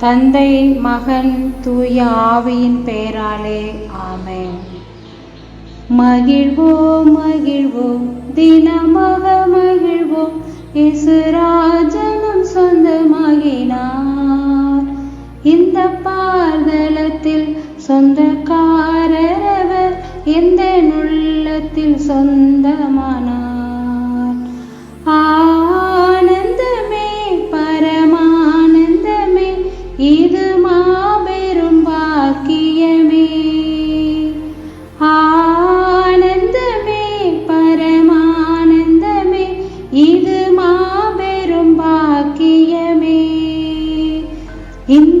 தந்தை மகன் தூய ஆவியின் பெயராலே ஆமேன். மகிழ்வோம் மகிழ்வோம் தினமாக மகிழ்வோம் இசுராஜனம் சொல்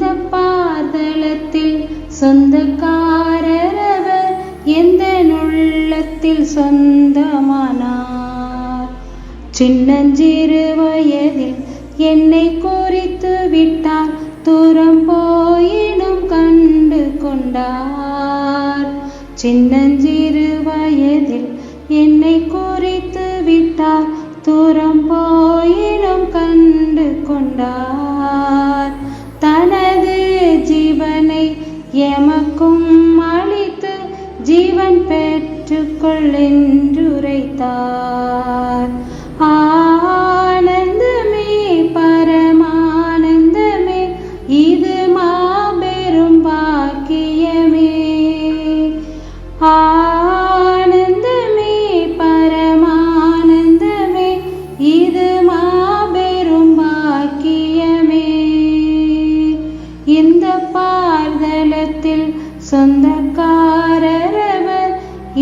இந்த பாதளத்தில் சொந்தக்காரரவர் எந்த நுள்ளத்தில் சொந்தமானார்? சின்னஞ்சிறு வயதில் என்னை குறித்து விட்டார் தூரம் போயினும் கண்டு கொண்டார். சின்னஞ்சிறு வயதில் என்னை குறித்து விட்டார் தூரம் போயினும் கண்டு கொண்டார். எமக்கும் அளித்து ஜீவன் பெற்றுக்கொள் என்றுரைத்தார்.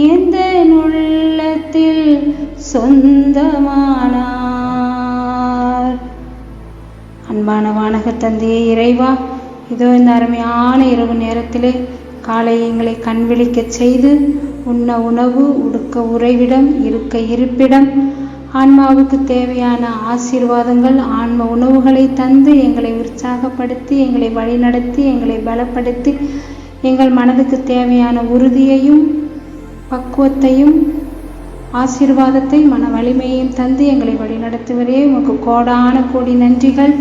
எந்த உள்ளத்தில் சொந்தமானார்? அன்பான வானக தந்தையே இறைவா இதோ இந்த அருமையான இரவு நேரத்திலே காலை எங்களை கண் விழிக்கச் செய்து உண்ண உணவு உடுக்க உறைவிடம் இருக்க இருப்பிடம் ஆன்மாவுக்கு தேவையான ஆசீர்வாதங்கள் ஆன்ம உணவுகளை தந்து எங்களை உற்சாகப்படுத்தி எங்களை வழிநடத்தி எங்களை பலப்படுத்தி எங்கள் மனதுக்கு தேவையான உறுதியையும் பக்குவத்தையும் ஆசீர்வாதத்தை மன வலிமையையும் தந்து எங்களை வழிநடத்துவரே. உமக்கு கோடான கோடி நன்றிகள்.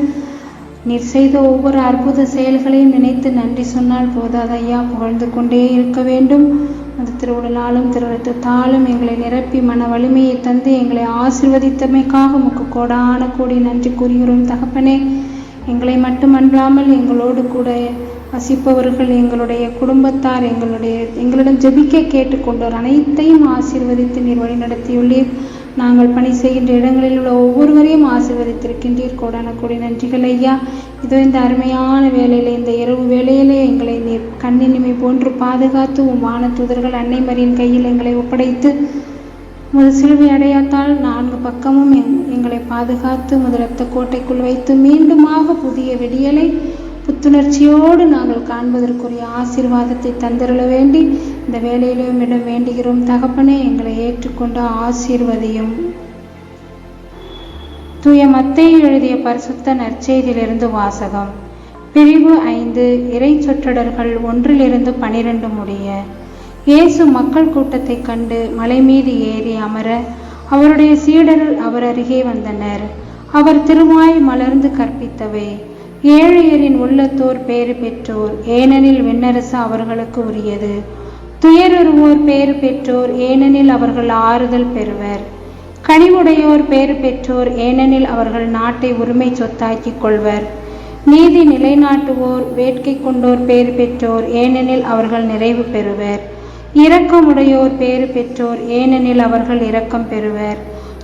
நீர் செய்த ஒவ்வொரு அற்புத செயல்களையும் நினைத்து நன்றி சொன்னால் போதாது ஐயா. புகழ்ந்து கொண்டே இருக்க வேண்டும். அந்த திருவுடலாலும் திருவரத்தாலும் எங்களை நிரப்பி மன வலிமையை தந்து எங்களை ஆசிர்வதித்தமைக்காக உமக்கு கோடான கோடி நன்றி கூறுகிறோம் தகப்பனே. எங்களை மட்டுமன்றாமல் எங்களோடு கூட வசிப்பவர்கள் எங்களுடைய குடும்பத்தார் எங்களுடைய எங்களிடம் ஜெபிக்க கேட்டுக்கொண்டோர். அனைத்தையும் ஆசீர்வதித்து நீர் வழிநடத்தியுள்ளீர் நாங்கள் பணி செய்கின்ற இடங்களில் உள்ள ஒவ்வொருவரையும் ஆசீர்வதித்திருக்கின்றீர். கோடான கூடி நன்றிகள் ஐயா. இதோ இந்த அருமையான வேலையில இந்த இரவு வேலையிலே எங்களை நீர் கண்ணினிமை போன்று பாதுகாத்து உம் வான தூதர்கள் அன்னை மரியின் கையில் எங்களை ஒப்படைத்து முதல் சிலுவை அடையாத்தால் நான்கு பக்கமும் எங்- எங்களை பாதுகாத்து முதலத்த கோட்டைக்குள் வைத்து மீண்டுமாக புதிய விடியலை புத்துணர்ச்சியோடு நாங்கள் காண்பதற்குரிய ஆசீர்வாதத்தை தந்திரள வேண்டி இந்த வேலையிலும் இடம் வேண்டுகிறோம். தகப்பனே எங்களை ஏற்றுக்கொண்டு ஆசீர்வதியும். தூய மத்தை எழுதிய பரிசுத்த நற்செய்தியிலிருந்து வாசகம். பிரிவு ஐந்து இறை சொற்றொடர்கள் ஒன்றிலிருந்து பனிரெண்டு முடிய. இயேசு மக்கள் கூட்டத்தைக் கண்டு மலை மீது ஏறி அமர அவருடைய சீடர்கள் அவர் அருகே வந்தனர். அவர் திருமாய் மலர்ந்து கற்பித்தவை. ஏழையரின் உள்ளத்தோர் பேறு பெற்றோர் ஏனெனில் விண்ணரசு அவர்களுக்கு உரியது. துயருவோர் பேறு பெற்றோர் ஏனெனில் அவர்கள் ஆறுதல் பெறுவர். கனிவுடையோர் பேறு பெற்றோர் ஏனெனில் அவர்கள் நாட்டை உரிமை சொத்தாக்கிக் கொள்வர். நீதி நிலைநாட்டுவோர் வேட்கை கொண்டோர் பேறு பெற்றோர் ஏனெனில் அவர்கள் நிறைவு பெறுவர். இரக்கமுடையோர் பேறு பெற்றோர் ஏனெனில் அவர்கள் இரக்கம் பெறுவர்.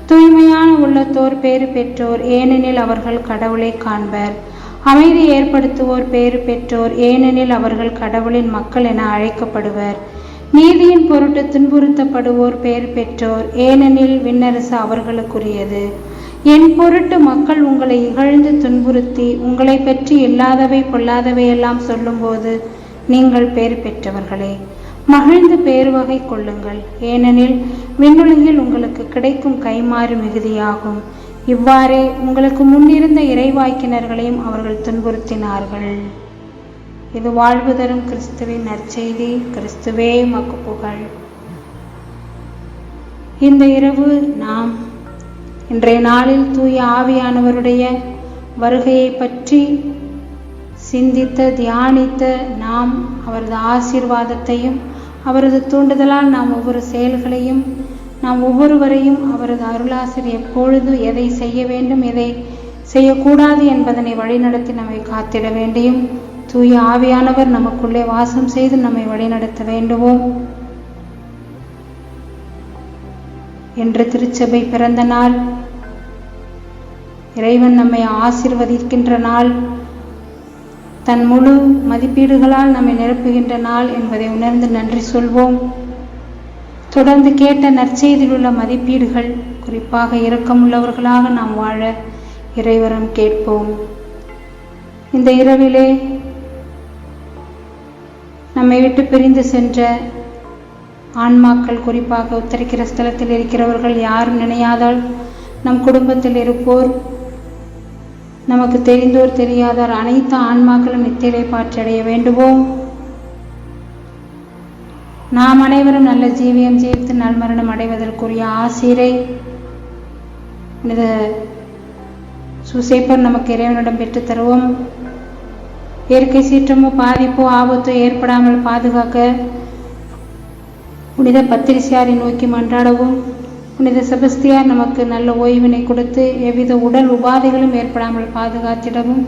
தூய்மையான உள்ளத்தோர் பேறு பெற்றோர் ஏனெனில் அவர்கள் கடவுளை காண்பர். அமைதி ஏற்படுத்துவோர் பேறு பெற்றோர் ஏனெனில் அவர்கள் கடவுளின் மக்கள் என அழைக்கப்படுவர். நீதியின் பொருட்டு துன்புறுத்தப்படுவோர் பேறு பெற்றோர் ஏனெனில் விண்ணரசு அவர்களுக்குரியது. என் பொருட்டு மக்கள் உங்களை இகழ்ந்து துன்புறுத்தி உங்களை பற்றி இல்லாதவை பொல்லாதவையெல்லாம் சொல்லும்போது நீங்கள் பேறு பெற்றவர்களே. மகிழ்ந்து பேருவகை கொள்ளுங்கள். ஏனெனில் விண்ணுலகில் உங்களுக்கு கிடைக்கும் கைமாறு மிகுதியாகும். இவ்வாறே உங்களுக்கு முன்னிருந்த இறைவாய்க்கினர்களையும் அவர்கள் துன்புறுத்தினார்கள். இது வாழ்வு தரும் கிறிஸ்துவின் நற்செய்தி கிறிஸ்துவே மக்கு புகழ். இந்த இரவு நாம் இன்றைய நாளில் தூய ஆவியானவருடைய வருகையை பற்றி சிந்தித்த தியானித்த நாம் அவரது ஆசீர்வாதத்தையும் அவரது தூண்டுதலால் நாம் ஒவ்வொரு செயல்களையும் நாம் ஒவ்வொருவரையும் அவரது அருளாசிரியர் எப்பொழுதும் எதை செய்ய வேண்டும் எதை செய்யக்கூடாது என்பதனை வழிநடத்தி நம்மை காத்திட வேண்டியும் தூய ஆவியானவர் நமக்குள்ளே வாசம் செய்து நம்மை வழிநடத்த வேண்டுவோம். என்று திருச்சபை பிறந்த நாள். இறைவன் நம்மை ஆசிர்வதிக்கின்ற நாள். தன் முழு மதிப்பீடுகளால் நம்மை நிரப்புகின்ற நாள் என்பதை உணர்ந்து நன்றி சொல்வோம். தொடர்ந்து கேட்ட நற்செய்தியில் உள்ள மதிப்பீடுகள் குறிப்பாக இரக்கமுள்ளவர்களாக நாம் வாழ இறைவரம் கேட்போம். இந்த இரவிலே நம்மை விட்டு பிரிந்து சென்ற ஆன்மாக்கள் குறிப்பாக உத்தரிக்கிற ஸ்தலத்தில் இருக்கிறவர்கள் யாரும் நினையாதால் நம் குடும்பத்தில் இருப்போர் நமக்கு தெரிந்தோர் தெரியாதார் அனைத்து ஆன்மாக்களும் நித்திரை பாற்றடைய வேண்டுவோம். நாம் அனைவரும் நல்ல ஜீவியம் ஜீவித்து நல்மரணம் அடைவதற்குரிய ஆசிரை. புனித சுசேப்பர் நமக்கு இறைவனிடம் பெற்றுத் தருவோம். இயற்கை சீற்றமோ பாதிப்போ ஆபத்தோ ஏற்படாமல் பாதுகாக்க புனித பத்திரிசியாரை நோக்கி மன்றாடவும். புனித செபஸ்தியார் நமக்கு நல்ல ஓய்வினை கொடுத்து எவ்வித உடல் உபாதைகளும் ஏற்படாமல் பாதுகாத்திடவும்.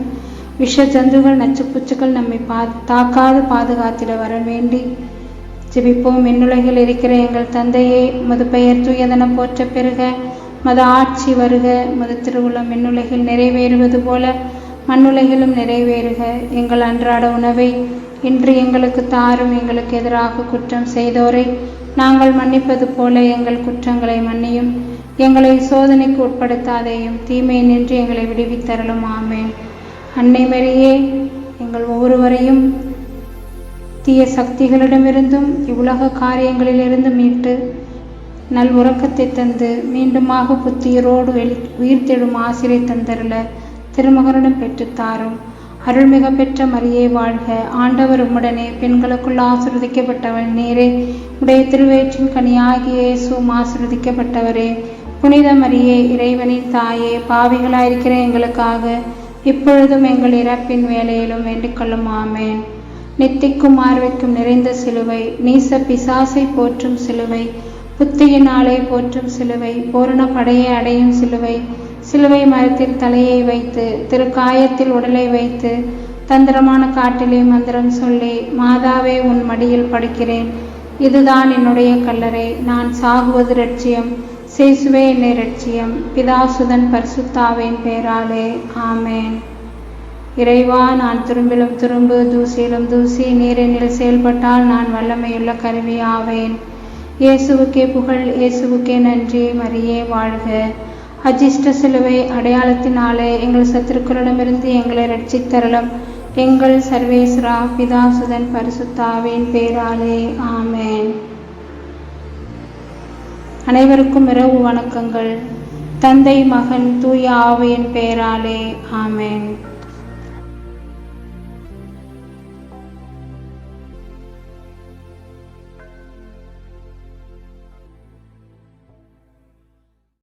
விஷ ஜந்துகள் நச்சுப்பூச்சுக்கள் நம்மை பா தாக்காது பாதுகாத்திட வர வேண்டி ஜெபிப்போம். விண்ணுலகில் இருக்கிற எங்கள் தந்தையை மது பெயர் தூயதன போற்ற பெருக மத ஆட்சி வருக. மது திருவுளம் மின்னுலகில் நிறைவேறுவது போல மண்ணுலகிலும் நிறைவேறுக. எங்கள் அன்றாட உணவை இன்று எங்களுக்கு தாரும். எங்களுக்கு எதிராக குற்றம் செய்தோரை நாங்கள் மன்னிப்பது போல எங்கள் குற்றங்களை மன்னியும். எங்களை சோதனைக்கு உட்படுத்தாதேயும். தீமை நின்று எங்களை விடுவித்தரலும் ஆமேன். அன்னை மரியே எங்கள் ஒவ்வொருவரையும் தீய சக்திகளிடமிருந்தும் இவ்வுலக காரியங்களிலிருந்து மீட்டு நல் உறக்கத்தை தந்து மீண்டுமாக புத்தியரோடு வெளி உயிர்த்தெழும் ஆசிரியை தந்தருள திருமகனிடம் பெற்றுத்தாரும் அருள்மிக பெற்ற மரியே வாழ்க. ஆண்டவர் உம்முடனே பெண்களுக்குள் ஆசிர்வதிக்கப்பட்டவள் நீரே. உடைய திருவயிற்றின் கனியாகிய சும் ஆசிர்வதிக்கப்பட்டவரே. புனித மரியே இறைவனின் தாயே பாவிகளாயிருக்கிற எங்களுக்காக இப்பொழுதும் எங்கள் இறப்பின் வேலையிலும் வேண்டிக்கொள்ளும் ஆமேன். நித்திக்கும் ஆர்வைக்கும் நிறைந்த சிலுவை நீச பிசாசை போற்றும் சிலுவை புத்தியினாலே போற்றும் சிலுவை பூரண படையை அடையும் சிலுவை சிலுவை மரத்தில் தலையை வைத்து திருக்காயத்தில் உடலை வைத்து தந்திரமான காட்டிலே மந்திரம் சொல்லி மாதாவே உன் மடியில் படுக்கிறேன். இதுதான் என்னுடைய கல்லறை. நான் சாகுவது லட்சியம் சேசுவே என்னை லட்சியம் பிதாசுதன் பர்சுத்தாவின் பேராலே. ஆமேன். இறைவா நான் திரும்பிலும் துரும்பு தூசியிலும் தூசி நீரெனில் செயல்பட்டால் நான் வல்லமையுள்ள கருவி ஆவேன் இயேசுவுக்கே புகழ் இயேசுவுக்கே நன்றி மரியே வாழ்க. அஜிஷ்ட சிலுவை அடையாளத்தினாலே எங்கள் சத்துருக்களிடமிருந்து எங்களை ரட்சித்தரலும் எங்கள் சர்வேஸ்வரா பிதாசுதன் பரிசுத்தாவின் பேராலே ஆமேன். அனைவருக்கும் இரவு வணக்கங்கள். தந்தை மகன் தூய ஆவையின் பெயராலே ஆமேன்.